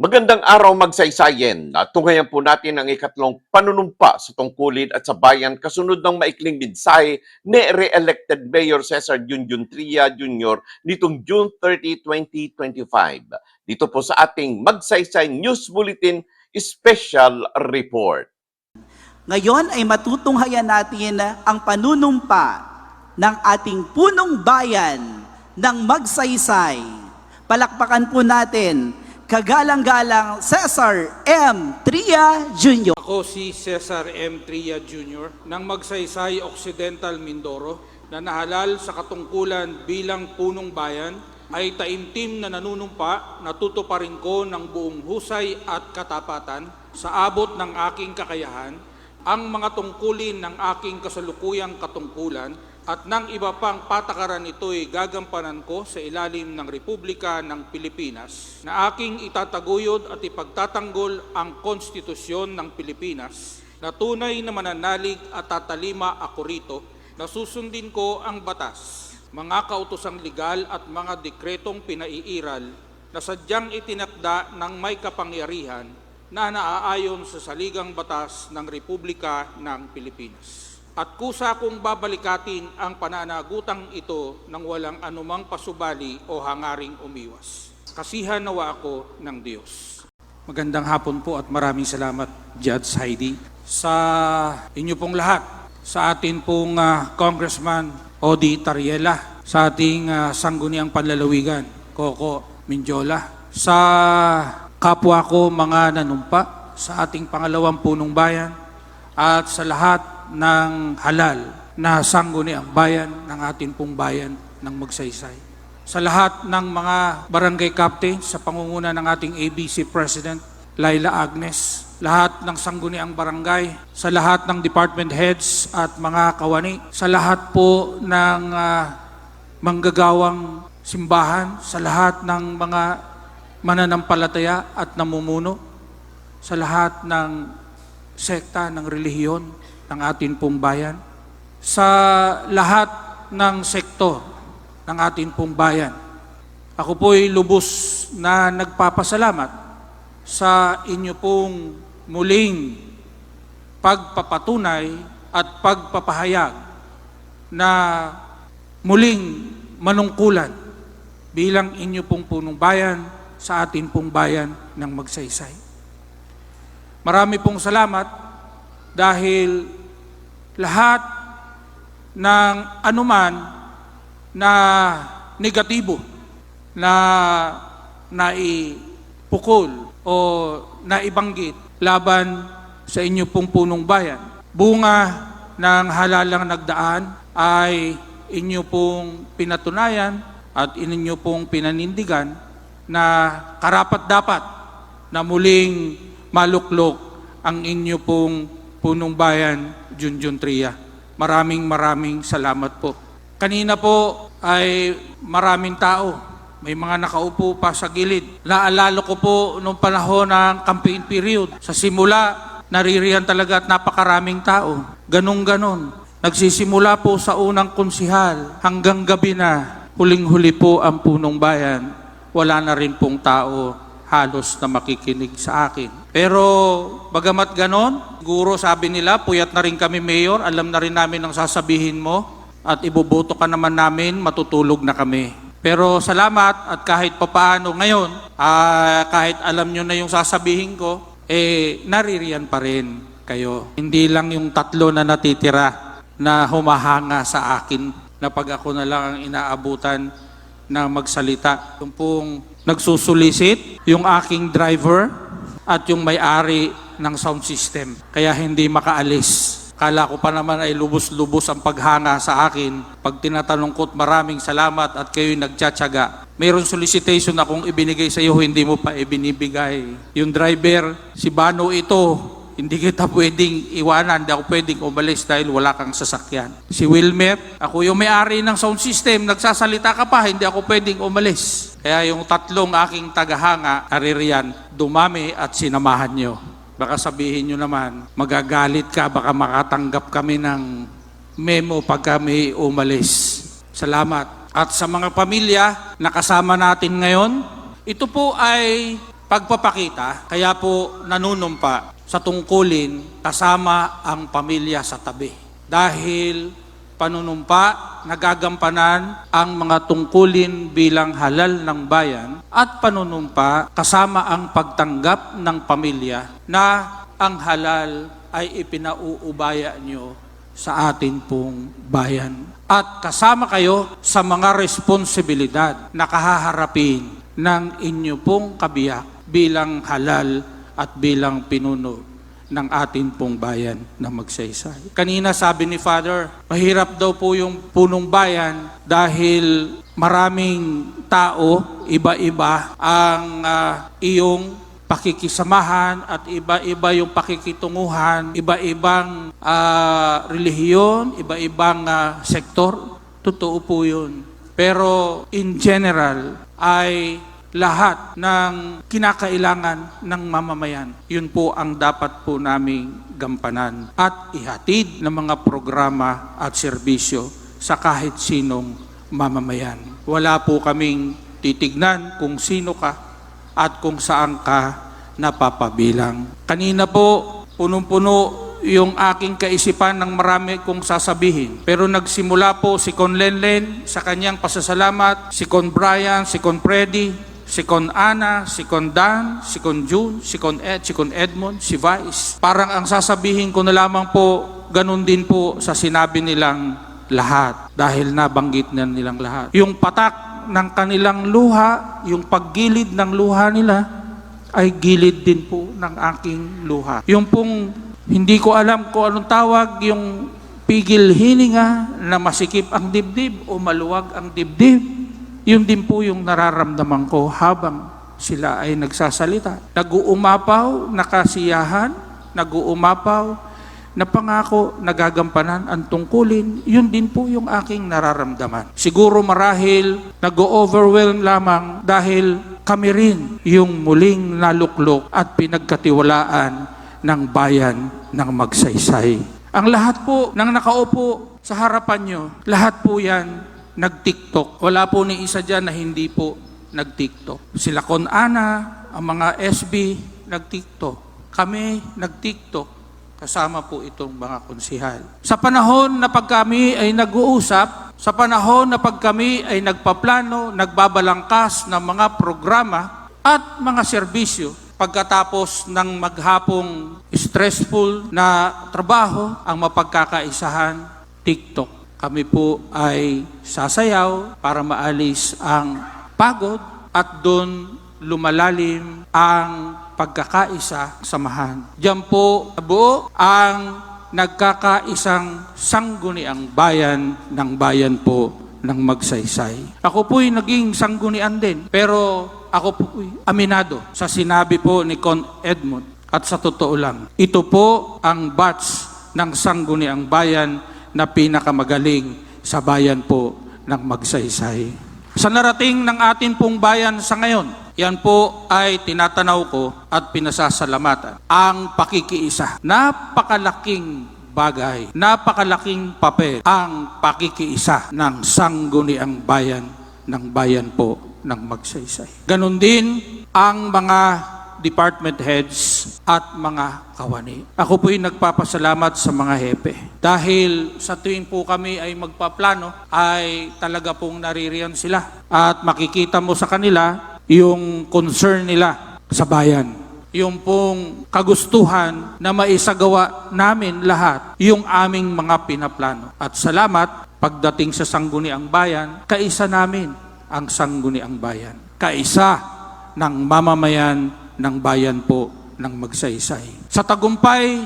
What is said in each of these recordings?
Magandang araw magsaysayen. Tunghayan po natin ang ikatlong panunumpa sa tungkulin at sa bayan kasunod ng maikling mensahe ni re-elected Mayor Cesar Junjun Tria Jr. nitong June 30, 2025. Dito po sa ating Magsaysay News Bulletin Special Report. Ngayon ay matutunghayan natin ang panunumpa ng ating punong bayan ng Magsaysay. Palakpakan po natin, kagalang-galang Cesar M. Tria Jr. Ako si Cesar M. Tria Jr. ng Magsaysay Occidental Mindoro na nahalal sa katungkulan bilang punong bayan ay taimtim na nanunumpa na tutuparin ko ng buong husay at katapatan sa abot ng aking kakayahan ang mga tungkulin ng aking kasalukuyang katungkulan at ng iba pang patakaran ito'y gagampanan ko sa ilalim ng Republika ng Pilipinas na aking itataguyod at ipagtatanggol ang konstitusyon ng Pilipinas na tunay na mananalig at tatalima ako rito na susundin ko ang batas, mga kautosang legal at mga dekretong pinaiiral na sadyang itinakda ng may kapangyarihan na naaayon sa saligang batas ng Republika ng Pilipinas. At kusa kong babalikatin ang pananagutang ito ng walang anumang pasubali o hangaring umiwas. Kasihan nawa ako ng Diyos. Magandang hapon po at maraming salamat, Judge Heidi, sa inyo pong lahat, sa atin pong ah, Congressman Odi Tariela, sa ating ah, sangguniang panlalawigan, Coco Minjola, sa kapwa ko mga nanumpa, sa ating pangalawang punong bayan, at sa lahat ng halal na sangguniang bayan ng ating pong bayan ng Magsaysay. Sa lahat ng mga barangay captain sa pangunguna ng ating ABC President, Laila Agnes, lahat ng sangguniang barangay, sa lahat ng department heads at mga kawani, sa lahat po ng ah, manggagawang simbahan, sa lahat ng mga mananampalataya at namumuno, sa lahat ng sekta ng relihiyon ng ating pong bayan, sa lahat ng sektor ng ating pong bayan. Ako po'y lubos na nagpapasalamat sa inyo pong muling pagpapatunay at pagpapahayag na muling manungkulan bilang inyo pong punong bayan sa atin pong bayan ng Magsaysay. Marami pong salamat dahil lahat ng anuman na negatibo na naipukol o naibanggit laban sa inyo pong punong bayan. Bunga ng halalang nagdaan ay inyo pong pinatunayan at inyo pong pinanindigan na karapat dapat na muling maluklok ang inyo pong punong bayan, Junjun Tria. Maraming maraming salamat po. Kanina po ay maraming tao. May mga nakaupo pa sa gilid. Naalala ko po nung panahon ng campaign period. Sa simula, naririyan talaga at napakaraming tao. Ganong-ganon. Nagsisimula po sa unang konsihal hanggang gabi na. Huling-huli po ang punong bayan. Wala na rin pong tao halos na makikinig sa akin. Pero bagamat ganon, siguro sabi nila, puyat na rin kami mayor, alam na rin namin ang sasabihin mo at iboboto ka naman namin, matutulog na kami. Pero salamat at kahit papaano ngayon, ah, kahit alam nyo na yung sasabihin ko, eh naririyan pa rin kayo. Hindi lang yung tatlo na natitira na humahanga sa akin na pag ako na lang ang inaabutan na magsalita. Yung pong nagsusulisit, yung aking driver at yung may-ari ng sound system. Kaya hindi makaalis. Kala ko pa naman ay lubos-lubos ang paghanga sa akin. Pag tinatanong ko't maraming salamat at kayo'y nagtsatsaga. Mayroon solicitation akong ibinigay sa iyo, hindi mo pa ibinibigay. Yung driver, si Bano ito, hindi kita pwedeng iwanan, hindi ako pwedeng umalis dahil wala kang sasakyan. Si Wilmer, ako yung may-ari ng sound system, nagsasalita ka pa, hindi ako pwedeng umalis. Kaya yung tatlong aking tagahanga, aririyan, dumami at sinamahan nyo. Baka sabihin nyo naman, magagalit ka, baka makatanggap kami ng memo pag kami umalis. Salamat. At sa mga pamilya na kasama natin ngayon, ito po ay pagpapakita, kaya po nanunumpa sa tungkulin kasama ang pamilya sa tabi. Dahil panunumpa, nagagampanan ang mga tungkulin bilang halal ng bayan at panunumpa kasama ang pagtanggap ng pamilya na ang halal ay ipinauubaya nyo sa atin pong bayan. At kasama kayo sa mga responsibilidad na kahaharapin ng inyo pong kabiyak bilang halal at bilang pinuno ng atin pong bayan na magsaysay. Kanina sabi ni Father, mahirap daw po yung punong bayan dahil maraming tao, iba-iba ang ah, iyong pakikisamahan at iba-iba yung pakikitunguhan, iba-ibang ah, relihiyon, iba-ibang ah, sektor. Totoo po yun. Pero in general ay lahat ng kinakailangan ng mamamayan. Yun po ang dapat po naming gampanan at ihatid ng mga programa at serbisyo sa kahit sinong mamamayan. Wala po kaming titignan kung sino ka at kung saan ka napapabilang. Kanina po, punong-puno yung aking kaisipan ng marami kong sasabihin. Pero nagsimula po si Con Lenlen sa kanyang pasasalamat, si Con Brian, si Con Freddy, si Con Ana, si Con Dan, si Con June, si Con Ed, si Con Edmond, si Vice. Parang ang sasabihin ko na lamang po, ganun din po sa sinabi nilang lahat dahil nabanggit na nilang lahat. Yung patak ng kanilang luha, yung paggilid ng luha nila, ay gilid din po ng aking luha. Yung pong hindi ko alam kung anong tawag, yung pigil hininga na masikip ang dibdib o maluwag ang dibdib. Yun din po yung nararamdaman ko habang sila ay nagsasalita. Nag-uumapaw, nakasiyahan, nag-uumapaw, na pangako nagagampanan ang tungkulin, yun din po yung aking nararamdaman. Siguro marahil nag-overwhelm lamang dahil kami rin yung muling naluklok at pinagkatiwalaan ng bayan ng magsaysay. Ang lahat po ng nakaupo sa harapan nyo, lahat po yan nag-tiktok. Wala po ni isa dyan na hindi po nag-tiktok. Sila Con Ana, ang mga SB, nag-tiktok. Kami, nag-tiktok kasama po itong mga konsihal. Sa panahon na pag kami ay nag-uusap, sa panahon na pag kami ay nagpaplano, nagbabalangkas ng mga programa at mga serbisyo, pagkatapos ng maghapong stressful na trabaho, ang mapagkakaisahan, TikTok. Kami po ay sasayaw para maalis ang pagod at doon lumalalim ang pagkakaisa, samahan. Diyan po buo ang nagkakaisang sangguniang bayan ng bayan po ng magsaysay. Ako po'y naging sanggunian din, pero ako po'y aminado sa sinabi po ni Con Edmund. At sa totoo lang, ito po ang batch ng sangguniang bayan na pinakamagaling sa bayan po ng magsaysay. Sa narating ng atin pong bayan sa ngayon, yan po ay tinatanaw ko at pinasasalamatan. Ang pakikiisa. Napakalaking bagay, napakalaking papel ang pakikiisa ng sangguniang bayan ng bayan po ng magsaysay. Ganon din ang mga department heads at mga kawani. Ako po'y nagpapasalamat sa mga hepe. Dahil sa tuwing po kami ay magpaplano, ay talaga pong naririyan sila. At makikita mo sa kanila yung concern nila sa bayan. Yung pong kagustuhan na maisagawa namin lahat yung aming mga pinaplano. At salamat, pagdating sa Sangguniang Bayan, kaisa namin ang Sangguniang Bayan. Kaisa ng mamamayan ng bayan po ng magsaysay. Sa tagumpay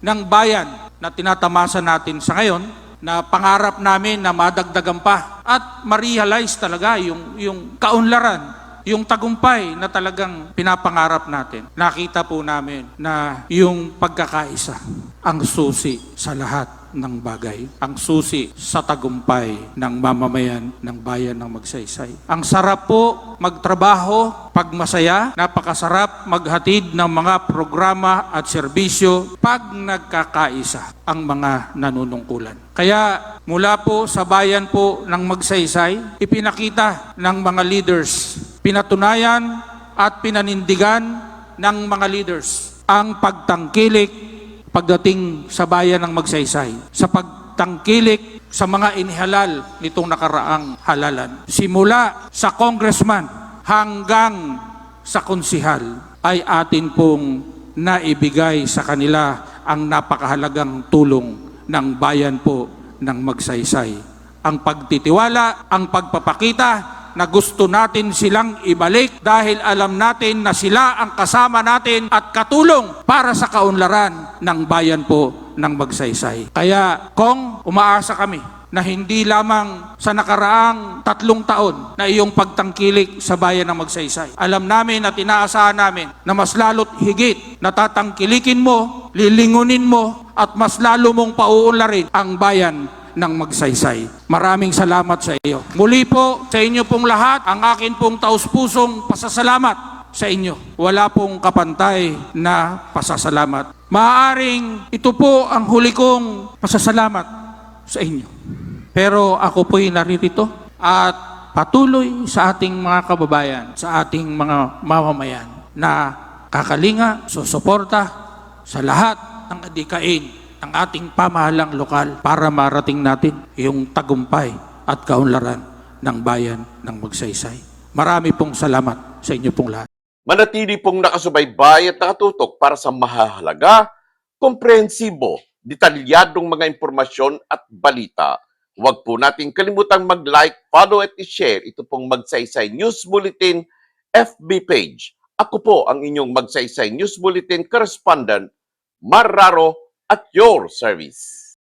ng bayan na tinatamasa natin sa ngayon, na pangarap namin na madagdagan pa at ma-realize talaga yung, yung kaunlaran yung tagumpay na talagang pinapangarap natin, nakita po namin na yung pagkakaisa ang susi sa lahat ng bagay. Ang susi sa tagumpay ng mamamayan ng bayan ng magsaysay. Ang sarap po magtrabaho pag masaya, napakasarap maghatid ng mga programa at serbisyo pag nagkakaisa ang mga nanunungkulan. Kaya mula po sa bayan po ng magsaysay, ipinakita ng mga leaders pinatunayan at pinanindigan ng mga leaders ang pagtangkilik pagdating sa bayan ng Magsaysay sa pagtangkilik sa mga inihalal nitong nakaraang halalan. Simula sa congressman hanggang sa konsihal ay atin pong naibigay sa kanila ang napakahalagang tulong ng bayan po ng Magsaysay. Ang pagtitiwala, ang pagpapakita na gusto natin silang ibalik dahil alam natin na sila ang kasama natin at katulong para sa kaunlaran ng bayan po ng Magsaysay. Kaya kung umaasa kami na hindi lamang sa nakaraang tatlong taon na iyong pagtangkilik sa bayan ng Magsaysay. Alam namin at inaasahan namin na mas lalo't higit na tatangkilikin mo, lilingunin mo at mas lalo mong pauunlarin ang bayan ng Magsaysay. Maraming salamat sa iyo. Muli po sa inyo pong lahat, ang akin pong taus-pusong pasasalamat sa inyo. Wala pong kapantay na pasasalamat. Maaring ito po ang huli kong pasasalamat sa inyo. Pero ako po'y naririto at patuloy sa ating mga kababayan, sa ating mga mamamayan na kakalinga, susuporta sa lahat ng adikain ng ating pamahalang lokal para marating natin yung tagumpay at kaunlaran ng bayan ng Magsaysay. Marami pong salamat sa inyo pong lahat. Manatili pong nakasubaybay at nakatutok para sa mahahalaga, komprehensibo, detalyadong mga impormasyon at balita. Huwag po nating kalimutang mag-like, follow at i-share ito pong Magsaysay News Bulletin FB page. Ako po ang inyong Magsaysay News Bulletin correspondent, Marraro at your service.